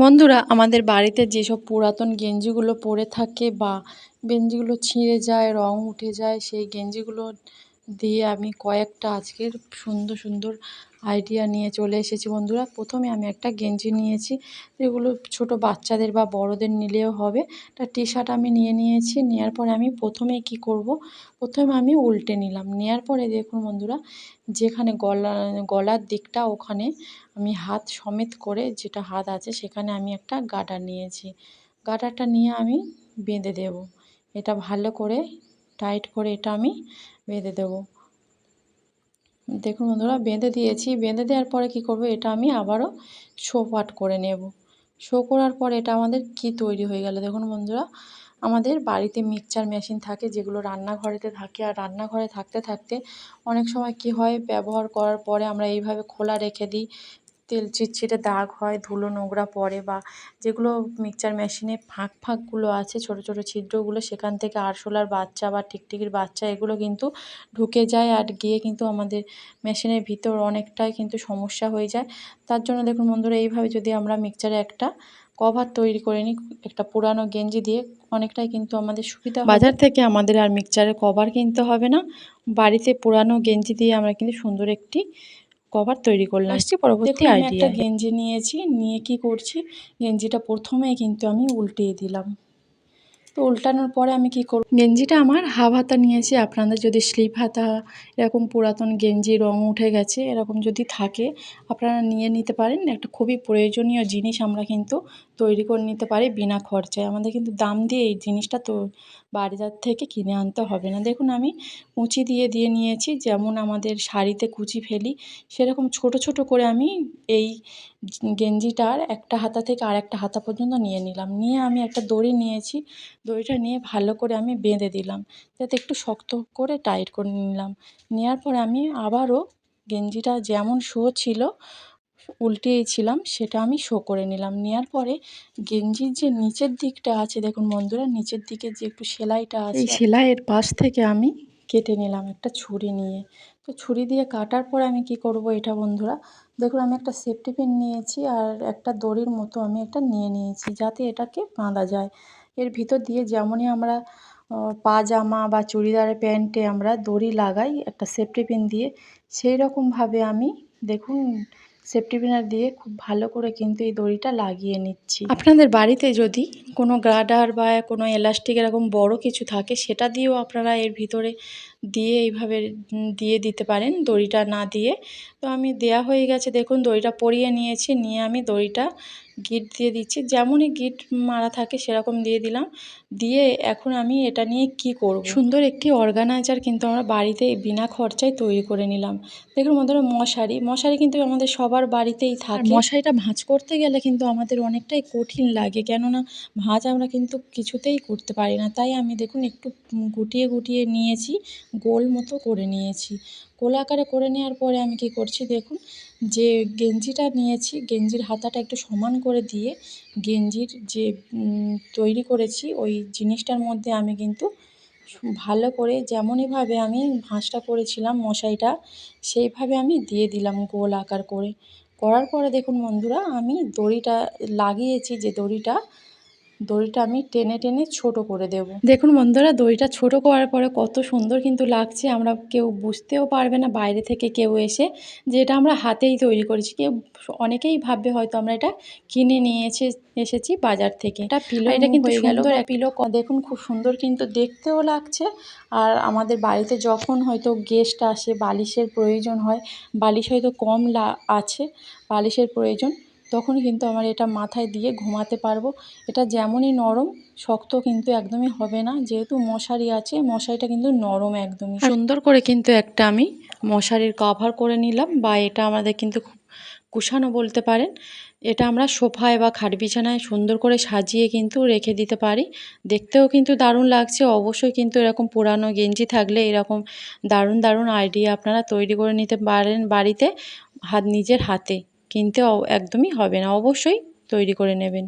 বন্ধুরা, আমাদের বাড়িতে যেসব পুরাতন গেঞ্জিগুলো পরে থাকে বা গেঞ্জিগুলো ছিঁড়ে যায়, রং উঠে যায়, সেই গেঞ্জিগুলো দিয়ে আমি কয়েকটা আজকের সুন্দর সুন্দর আইডিয়া নিয়ে চলে এসেছি বন্ধুরা। প্রথমে আমি একটা গেঞ্জি নিয়েছি, যেগুলো ছোট বাচ্চাদের বা বড়দের নিলেও হবে। একটা টি শার্ট আমি নিয়ে নিয়েছি নেওয়ার পরে আমি প্রথমে কি করব? প্রথমে আমি উল্টে নিলাম। নেওয়ার পরে দেখুন বন্ধুরা, যেখানে গলা, গলার দিকটা ওখানে আমি হাত সমেত করে যেটা হাত আছে সেখানে আমি একটা গার্ডার নিয়েছি। গার্ডারটা নিয়ে আমি বেঁধে দেব। এটা ভালো করে টাইট করে এটা আমি বেঁধে দেবো। দেখুন বন্ধুরা, বেঁধে দিয়েছি। বেঁধে দেওয়ার পরে কি করব, এটা আমি আবারও শো পাট করে নেব। শো করার পর এটা আমাদের কি তৈরি হয়ে গেল? দেখুন বন্ধুরা, আমাদের বাড়িতে মিক্সচার মেশিন থাকে, যেগুলো রান্নাঘরেতে থাকে। আর রান্নাঘরে থাকতে থাকতে অনেক সময় কি হয়, ব্যবহার করার পরে আমরা এইভাবে খোলা রেখে দিই। তেল চিটচিটে দাগ হয়, ধুলো, নোংরা পড়ে বা যেগুলো মিক্সচার মেশিনে ফাঁক ফাঁকগুলো আছে, ছোট ছোট ছিদ্রগুলো, সেখান থেকে আরশোলার বাচ্চা বা টিকটিকির বাচ্চা, এগুলো কিন্তু ঢুকে যায় আর গিয়ে কিন্তু আমাদের মেশিনের ভিতর অনেকটাই কিন্তু সমস্যা হয়ে যায়। তার জন্য দেখুন বন্ধুরা, এইভাবে যদি আমরা মিক্সচারে একটা কভার তৈরি করে নিই, একটা পুরানো গেঞ্জি দিয়ে, অনেকটাই কিন্তু আমাদের সুবিধা বাজার থেকে আমাদের আর মিক্সচারের কভার কিনতে হবে না। বাড়িতে পুরানো গেঞ্জি দিয়ে আমরা কিন্তু সুন্দর একটি কভার তৈরি করলাম। আসছি পরবর্তী আমি একটা গেঞ্জি নিয়েছি নিয়ে কি করছি? গেঞ্জিটা প্রথমে কিন্তু আমি উল্টিয়ে দিলাম। তো উল্টানোর পরে আমি কি করব? গেঞ্জিটা আমার হাফ হাতা নিয়েছি, আপনাদের যদি স্লিপ হাতা, এরকম পুরাতন গেঞ্জি রং উঠে গেছে, এরকম যদি থাকে, আপনারা নিয়ে নিতে পারেন। একটা খুবই প্রয়োজনীয় জিনিস আমরা কিন্তু তৈরি করে নিতে পারি বিনা খরচায়। আমাদের কিন্তু দাম দিয়ে এই জিনিসটা তো বাজার থেকে কিনে আনতে হবে না। দেখুন, আমি কুচি দিয়ে দিয়ে নিয়েছি, যেমন আমাদের শাড়িতে কুচি ফেলি, সেরকম ছোট ছোট করে আমি এই গেঞ্জিটার একটা হাতা থেকে আর একটা হাতা পর্যন্ত নিয়ে নিলাম। নিয়ে আমি একটা দড়ি নিয়েছি দড়িটা নিয়ে ভালো করে আমি বেঁধে দিলাম। যাতে একটু শক্ত করে টাইট করে নিলাম। নেওয়ার পরে আমি আবারও গেঞ্জিটা যেমন শো ছিল উল্টিয়েছিলাম সেটা আমি শো করে নিলাম। নেওয়ার পরে গেঞ্জির যে নিচের দিকটা আছে দেখুন বন্ধুরা নিচের দিকে যে একটু সেলাইটা আছে এই সেলাইয়ের পাশ থেকে আমি কেটে নিলাম একটা ছুরি নিয়ে। তো ছুরি দিয়ে কাটার পর আমি কি করব এটা বন্ধুরা? দেখুন আমি একটা সেফটি পিন নিয়েছি আর একটা দড়ির মতো আমি একটা নিয়ে নিয়েছি যাতে এটাকে বাঁধা যায়। এর ভিতর দিয়ে যেমনই আমরা পাজামা বা চুড়িদারের প্যান্টে আমরা দড়ি লাগাই, একটা সেফটি পিন দিয়ে সেই রকমভাবে আমি দেখুন সেফটি পিনার দিয়ে খুব ভালো করে কিন্তু এই দড়িটা লাগিয়ে নিচ্ছি। আপনাদের বাড়িতে যদি কোনো গার্ডার বা কোনো এলাস্টিক এরকম বড় কিছু থাকে, সেটা দিয়েও আপনারা এর ভিতরে দিয়ে এইভাবে দিয়ে দিতে পারেন, দড়িটা না দিয়ে। তো আমি দেয়া হয়ে গেছে দেখুন দড়িটা পরিয়ে নিয়েছি নিয়ে আমি দড়িটা গিট দিয়ে দিচ্ছি যেমনই গিট মারা থাকে সেরকম দিয়ে দিলাম দিয়ে এখন আমি এটা নিয়ে কি করব? সুন্দর একটি অর্গানাইজার কিন্তু আমরা বাড়িতে বিনা খরচায় তৈরি করে নিলাম। দেখুন বন্ধুরা মশারি মশারি কিন্তু আমাদের সবার বাড়িতেই থাকে। মশারিটা ভাঁজ করতে গেলে কিন্তু আমাদের অনেকটাই কঠিন লাগে কেননা ভাঁজ আমরা কিন্তু কিছুতেই করতে পারি না। তাই আমি দেখুন একটু গুটিয়ে গুটিয়ে নিয়েছি গোল মতো করে নিয়েছি। গোল আকারে করে নেওয়ার পরে আমি কি করছি দেখুন, যে গেঞ্জিটা নিয়েছি, গেঞ্জির হাতাটা একটু সমান করে দিয়ে গেঞ্জির যে তৈরি করেছি, ওই জিনিসটার মধ্যে আমি কিন্তু ভালো করে যেমনইভাবে আমি ভাঁজটা করেছিলাম মশাইটা, সেইভাবে আমি দিয়ে দিলাম গোল আকার করে। করার পরে দেখুন বন্ধুরা, আমি দড়িটা লাগিয়েছি, যে দড়িটা দড়িটা আমি টেনে টেনে ছোট করে দেব। দেখুন বন্ধুরা দড়িটা ছোট করার পরে কত সুন্দর কিন্তু লাগছে। আমরা কেউ বুঝতেও পারবে না বাইরে থেকে কেউ এসে যে এটা আমরা হাতেই তৈরি করেছি। কেউ অনেকেই ভাববে হয়তো আমরা এটা কিনে নিয়ে এসে এসেছি বাজার থেকে। এটা পিলো এটা কিন্তু সুন্দর পিলো দেখুন খুব সুন্দর কিন্তু দেখতেও লাগছে। আর আমাদের বাড়িতে যখন হয়তো গেস্ট আসে বালিশের প্রয়োজন হয় বালিশ হয়তো কম লা আছে বালিশের প্রয়োজন। তখন কিন্তু আমার এটা মাথায় দিয়ে ঘুমাতে পারব। এটা যেমনই নরম শক্ত কিন্তু একদমই হবে না। যেহেতু মশারি আছে মশারিটা কিন্তু নরম একদমই। সুন্দর করে কিন্তু একটা আমি মশারির কাভার করে নিলাম বা এটা আমাদের কিন্তু কুশানো বলতে পারেন। এটা আমরা সোফায় বা খাট বিছানায় সুন্দর করে সাজিয়ে কিন্তু রেখে দিতে পারি। দেখতেও কিন্তু দারুণ লাগছে। অবশ্যই কিন্তু এরকম পুরানো গেঞ্জি থাকলে এরকম দারুণ দারুণ আইডিয়া আপনারা তৈরি করে নিতে পারেন বাড়িতে হাত নিজের হাতে। কিনতে একদমই হবে না। অবশ্যই তৈরি করে নেবেন।